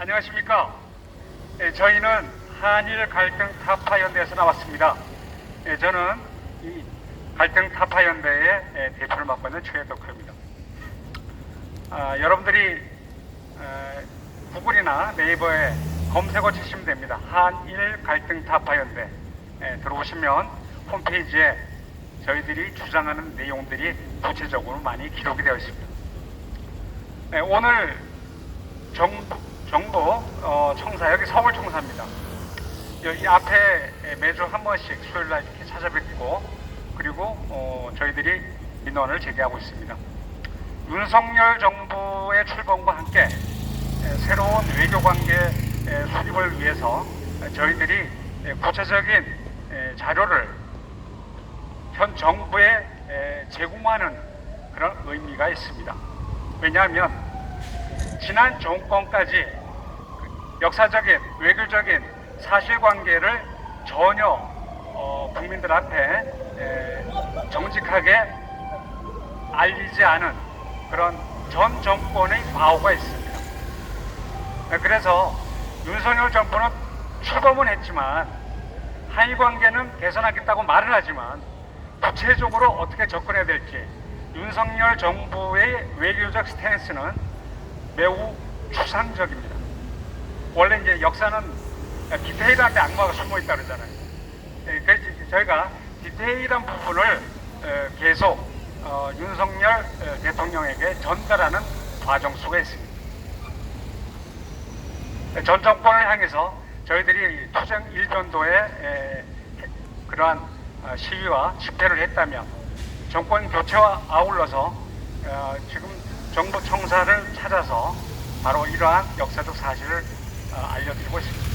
안녕하십니까. 예, 저희는 한일 갈등 타파 연대에서 나왔습니다. 예, 저는 이 갈등 타파 연대의 예, 대표를 맡고 있는 최덕호입니다. 아, 여러분들이 에, 구글이나 네이버에 검색어 치시면 됩니다. 한일 갈등 타파 연대 예, 들어오시면 홈페이지에 저희들이 주장하는 내용들이 구체적으로 많이 기록이 되어 있습니다. 네, 오늘 정부, 정부 어, 청사 여기 서울 청사입니다. 여기 앞에 매주 한 번씩 수요일 날 이렇게 찾아뵙고 그리고 어, 저희들이 민원을 제기하고 있습니다. 윤석열 정부의 출범과 함께 에, 새로운 외교 관계 에, 수립을 위해서 에, 저희들이 에, 구체적인 에, 자료를 현 정부에 에, 제공하는 그런 의미가 있습니다. 왜냐하면 지난 정권까지 그 역사적인 외교적인 사실관계를 전혀 어, 국민들 앞에 에, 정직하게 알리지 않은 그런 전 정권의 과오가 있습니다. 네, 그래서 윤석열 정부는 출범은 했지만 한일 관계는 개선하겠다고 말은 하지만 구체적으로 어떻게 접근해야 될지 윤석열 정부의 외교적 스탠스는 매우 추상적입니다. 원래 이제 역사는 디테일한데 악마가 숨어 있다 그러잖아요. 예, 그래서 저희가 디테일한 부분을 에, 계속 어, 윤석열 에, 대통령에게 전달하는 과정 속에 있습니다. 예, 전 정권을 향해서 저희들이 투쟁 일전도에 에, 그러한 어, 시위와 집회를 했다면 정권 교체와 아울러서 어, 지금 정부 청사를 찾아서 바로 이러한 역사적 사실을 어, 알려드리고 있습니다.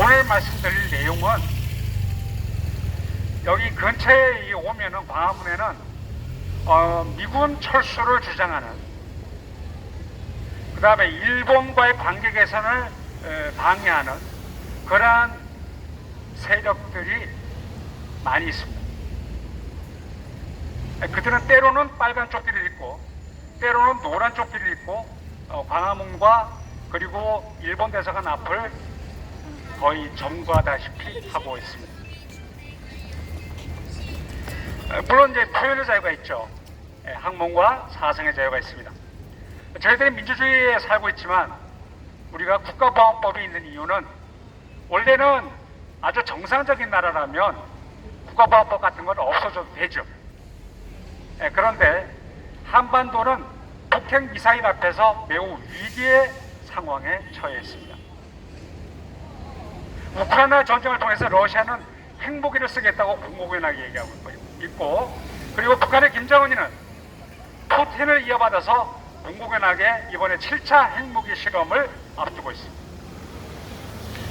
오늘 말씀드릴 내용은 여기 근처에 이 오면은 광화문에는 어, 미군 철수를 주장하는 그 다음에 일본과의 관계 개선을 에, 방해하는 그러한 세력들이 많이 있습니다. 그들은 때로는 빨간 조끼를 입고 때로는 노란 조끼를 입고 어, 광화문과 그리고 일본 대사관 앞을 거의 점거하다시피 하고 있습니다. 에, 물론 이제 표현의 자유가 있죠. 예, 학문과 사상의 자유가 있습니다. 저희들이 민주주의에 살고 있지만 우리가 국가보안법이 있는 이유는 원래는 아주 정상적인 나라라면 국가보안법 같은 건 없어져도 되죠. 예, 그런데 한반도는 북핵 미사일 앞에서 매우 위기의 상황에 처해 있습니다. 우크라이나 전쟁을 통해서 러시아는 핵무기를 쓰겠다고 공공연하게 얘기하고 있고 그리고 북한의 김정은이는 푸틴을 이어받아서 공공연하게 이번에 7차 핵무기 실험을 앞두고 있습니다.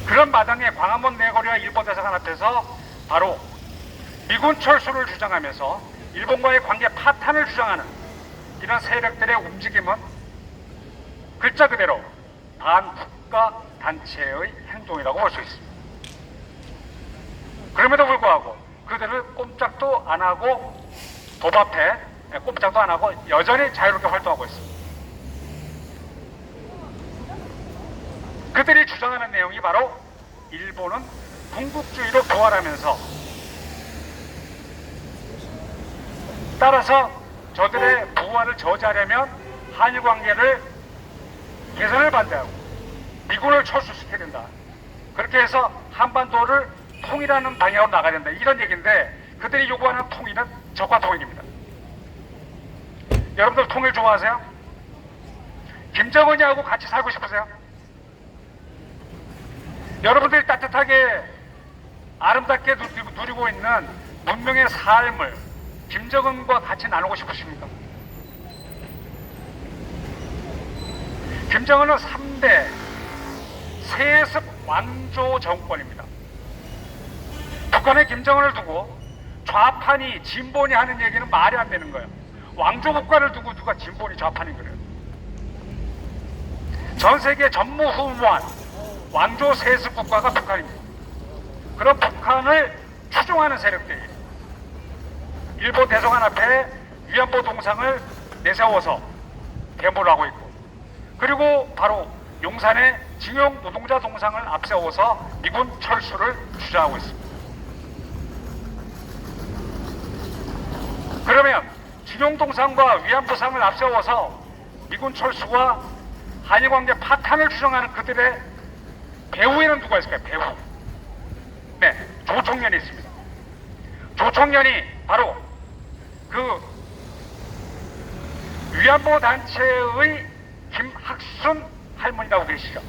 그런 마당에 광화문 내거리와 일본 대사관 앞에서 바로 미군 철수를 주장하면서 일본과의 관계 파탄을 주장하는 이런 세력들의 움직임은 글자 그대로 반국가 단체의 행동이라고 볼 수 있습니다. 그럼에도 불구하고 그들을 꼼짝도 안 하고 도밥해 꼼짝도 안 하고 여전히 자유롭게 활동하고 있습니다. 그들이 주장하는 내용이 바로 일본은 군국주의로 교활하면서 따라서 저들의 부활을 저지하려면 한일 관계를 개선을 반대하고 미군을 철수시켜야 된다. 그렇게 해서 한반도를 통일하는 방향으로 나가야 된다. 이런 얘기인데 그들이 요구하는 통일은 적화 통일입니다. 여러분들 통일 좋아하세요? 김정은이하고 같이 살고 싶으세요? 여러분들이 따뜻하게 아름답게 누리고 있는 문명의 삶을 김정은과 같이 나누고 싶으십니까? 김정은은 3대 세습 왕조 정권입니다. 북한의 김정은을 두고 좌판이 진본이 하는 얘기는 말이 안 되는 거예요. 왕조 국가를 두고 누가 진본이 좌판이 그래요. 전 세계 전무후무한 왕조 세습 국가가 북한입니다. 그런 북한을 추종하는 세력들이 일본 대사관 앞에 위안부 동상을 내세워서 데모를 하고 있고 그리고 바로 용산의 징용 노동자 동상을 앞세워서 미군 철수를 주장하고 있습니다. 그러면 징용 동상과 위안부상을 앞세워서 미군 철수와 한일 관계 파탄을 주장하는 그들의 배후에는 누가 있을까요? 배후. 네, 조총련이 있습니다. 조총련이 바로 그 위안부 단체의 김학순 할머니라고 계시죠.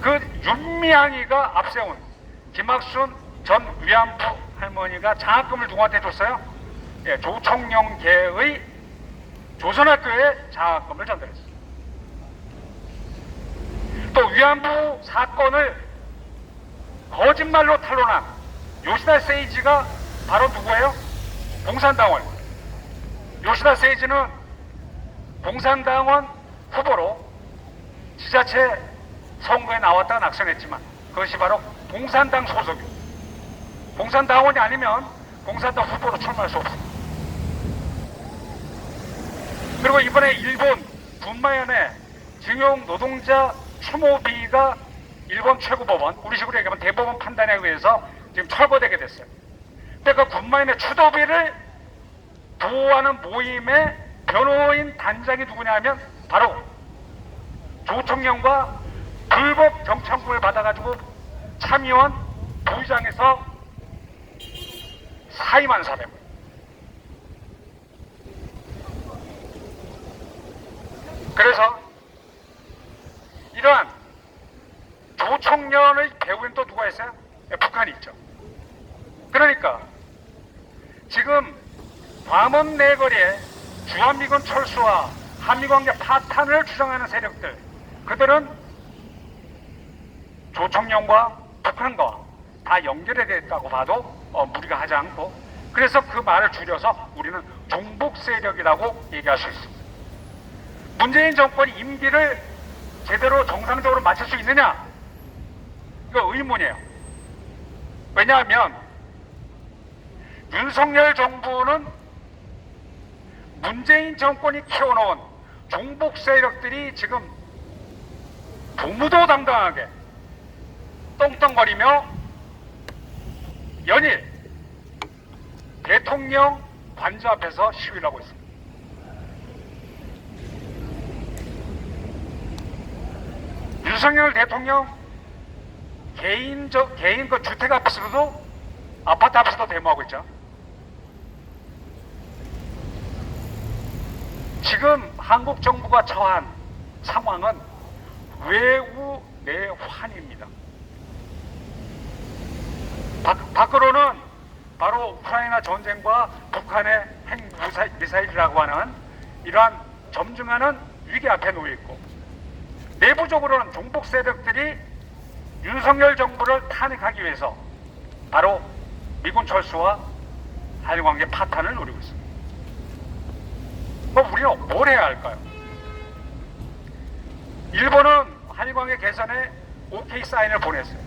그 윤미향이가 앞세운 김학순 전 위안부 할머니가 장학금을 누구한테 줬어요? 예, 조총영계의 조선학교에 장학금을 전달했어요. 또 위안부 사건을 거짓말로 탄론한 요시다 세이지가 바로 누구예요? 공산당원. 요시다 세이지는 공산당원 후보로 지자체 선거에 나왔다가 낙선했지만 그것이 바로 공산당 소속이에요. 공산당원이 아니면 공산당 후보로 출마할 수 없습니다. 그리고 이번에 일본 분마현의 징용 노동자 추모비가 일본 최고법원, 우리 식으로 얘기하면 대법원 판단에 의해서 지금 철거되게 됐어요. 근데 그 군마현의 추도비를 보호하는 모임의 변호인 단장이 누구냐 하면 바로 조총련과 불법 경찰권을 받아가지고 참의원 부의장에서 사임한 사람입니다. 그래서 이러한 조총련의 배후엔 또 누가 있어요? 네, 북한이 있죠. 그러니까 지금 광원 내거리에 주한미군 철수와 한미관계 파탄을 주장하는 세력들 그들은 조총련과 북한과 다 연결이 됐다고 봐도 어, 무리가 하지 않고 그래서 그 말을 줄여서 우리는 종북 세력이라고 얘기할 수 있습니다. 문재인 정권이 임기를 제대로 정상적으로 마칠 수 있느냐? 이거 의문이에요. 왜냐하면 윤석열 정부는 문재인 정권이 키워놓은 종북 세력들이 지금 도무도 당당하게 똥똥거리며 연일 대통령 관저 앞에서 시위를 하고 있습니다. 윤석열 대통령 개인적 개인 그 주택 앞에서도 아파트 앞에서도 데모하고 있죠. 지금 한국 정부가 처한 상황은 외우 내환입니다. 밖, 밖으로는 바로 우크라이나 전쟁과 북한의 핵 미사일, 미사일이라고 하는 이러한 점증하는 위기 앞에 놓여 있고 내부적으로는 종북 세력들이 윤석열 정부를 탄핵하기 위해서 바로 미군 철수와 한일 관계 파탄을 노리고 있습니다. 그럼 우리는 뭘 해야 할까요? 일본은 한일 관계 개선에 오케이 사인을 보냈어요.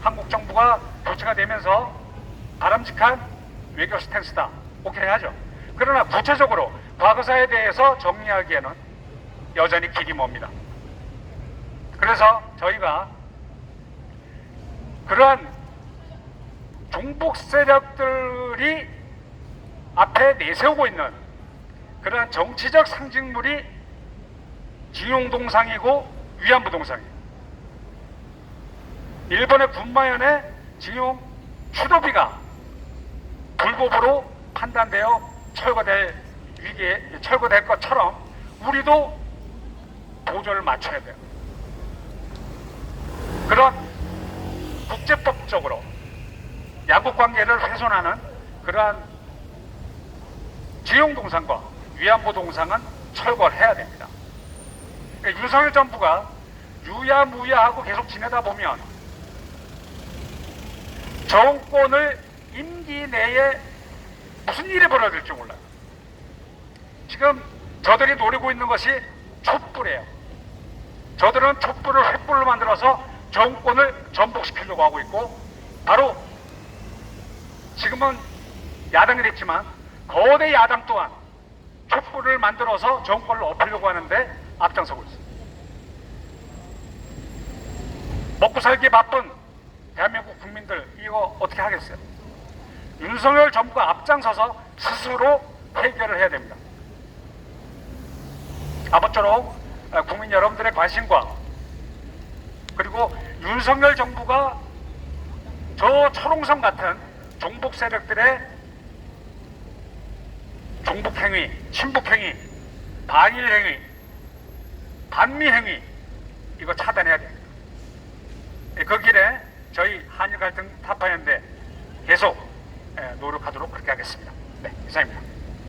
한국 정부가 교체가 되면서 바람직한 외교 스탠스다. 오케이 하죠. 그러나 구체적으로 과거사에 대해서 정리하기에는 여전히 길이 멉니다. 그래서 저희가 그러한 종북 세력들이 앞에 내세우고 있는 그러한 정치적 상징물이 징용동상이고 위안부 동상이에요. 일본의 군마현의 징용 추도비가 불법으로 판단되어 철거될 위기에 철거될 것처럼 우리도 보조를 맞춰야 돼요. 그런 국제법적으로 양국 관계를 훼손하는 그러한 지용 동상과 위안부 동상은 철거해야 됩니다. 그러니까 윤석열 정부가 유야무야하고 계속 지내다 보면 정권을 임기 내에 무슨 일이 벌어질지 몰라요. 지금 저들이 노리고 있는 것이 촛불이에요. 저들은 촛불을 횃불로 만들어서 정권을 전복시키려고 하고 있고 바로 지금은 야당이 됐지만 거대 야당 또한 촛불을 만들어서 정권을 엎으려고 하는데 앞장서고 있습니다. 먹고 살기 바쁜 대한민국 국민들 이거 어떻게 하겠어요? 윤석열 정부가 앞장서서 스스로 해결을 해야 됩니다. 아무쪼록 어, 국민 여러분들의 관심과 그리고 윤석열 정부가 저 초롱섬 같은 종북 세력들의 종북 행위, 친북 행위, 반일 행위, 반미 행위 이거 차단해야 됩니다. 예, 그 길에 저희 한일 갈등 타파연대 계속 예, 노력하도록 그렇게 하겠습니다. 네, 이상입니다.